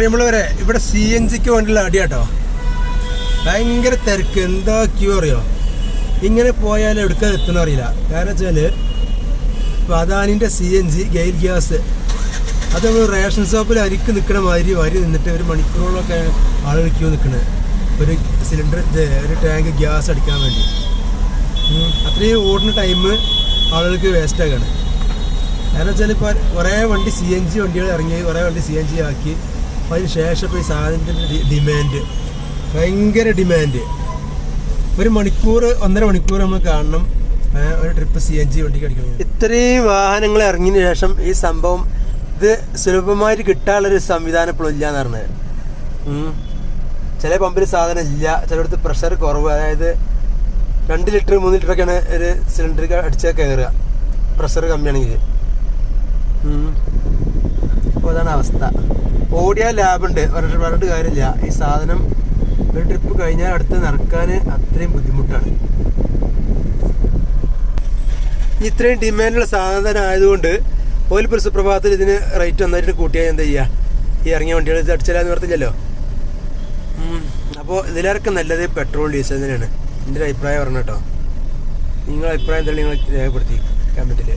പ്രിയമുള്ളവരെ ഇവിടെ C N ജിക്ക് വേണ്ടിയുള്ള അടിയാട്ടോ. ഭയങ്കര തിരക്ക്. എന്താ ക്യൂ അറിയോ? ഇങ്ങനെ പോയാൽ എടുക്കാൻ എത്തണം അറിയില്ല. കാരണം വെച്ചാൽ ഇപ്പൊ അദാനിന്റെ C N G GAIL gas അത് നമ്മൾ റേഷൻ ഷോപ്പിൽ അരിക്ക് നിൽക്കണ മാതിരി വരി നിന്നിട്ട് ഒരു മണിക്കൂറോളൊക്കെ ആളുകൾ ക്യൂ നിൽക്കണത് ഒരു സിലിണ്ടർ ഒരു ടാങ്ക് ഗ്യാസ് അടിക്കാൻ വേണ്ടി. അത്രയും ഓടുന്ന ടൈം ആളുകൾക്ക് വേസ്റ്റ് ആക്കാണ്. കാരണം വെച്ചാൽ ഇപ്പോൾ കുറേ വണ്ടി സി എൻ ജി വണ്ടികൾ ഇറങ്ങി കുറേ വണ്ടി സി എൻ ജി ആക്കി അപ്പോൾ അതിന് ശേഷം ഇപ്പോൾ ഈ സാധനത്തിന്റെ ഡിമാൻഡ് ഭയങ്കര ഡിമാൻഡ് ഒരു മണിക്കൂർ ഒന്നര മണിക്കൂർ നമ്മൾ കാണണം ഒരു ട്രിപ്പ് സി എൻ ജി വണ്ടിക്ക് അടിക്കണം ഇത്രയും വാഹനങ്ങൾ ഇറങ്ങിയതിന് ശേഷം ഈ സംഭവം ഇത് സുലഭമായിട്ട് കിട്ടാനുള്ളൊരു സംവിധാനം ഇപ്പോഴും ഇല്ല എന്ന് പറഞ്ഞത് ചില പമ്പിൽ സാധനം ഇല്ല. ചിലയിടത്ത് പ്രഷർ കുറവ്. അതായത് രണ്ട് ലിറ്റർ മൂന്ന് ലിറ്ററൊക്കെയാണ് ഒരു സിലിണ്ടർ അടിച്ചാൽ കയറുക. പ്രഷർ കമ്മിയാണെങ്കിൽ അപ്പോൾ അതാണ് അവസ്ഥ. ഓടിയാൽ ലാഭമുണ്ട് പറഞ്ഞിട്ട് കാര്യമില്ല. ഈ സാധനം ഒരു ട്രിപ്പ് കഴിഞ്ഞാൽ അടുത്ത് നടക്കാൻ അത്രയും ബുദ്ധിമുട്ടാണ്. ഇത്രയും ഡിമാൻഡുള്ള സാധനം ആയതുകൊണ്ട് ഓയിൽ സുപ്രഭാതത്തിൽ ഇതിന് റേറ്റ് ഒന്നായിട്ട് കൂട്ടിയാൽ എന്താ ചെയ്യുക ഈ ഇറങ്ങിയ വണ്ടികൾ ഇത് അടിച്ചില്ലാന്ന് പറഞ്ഞില്ലല്ലോ? അപ്പോൾ ഇതിലൊക്കെ നല്ലത് പെട്രോൾ ഡീസൽ തന്നെയാണ്. എന്റെ ഒരു അഭിപ്രായം പറഞ്ഞു കേട്ടോ നിങ്ങളുടെ അഭിപ്രായം എന്തായാലും നിങ്ങൾ രേഖപ്പെടുത്തി കമന്റിൽ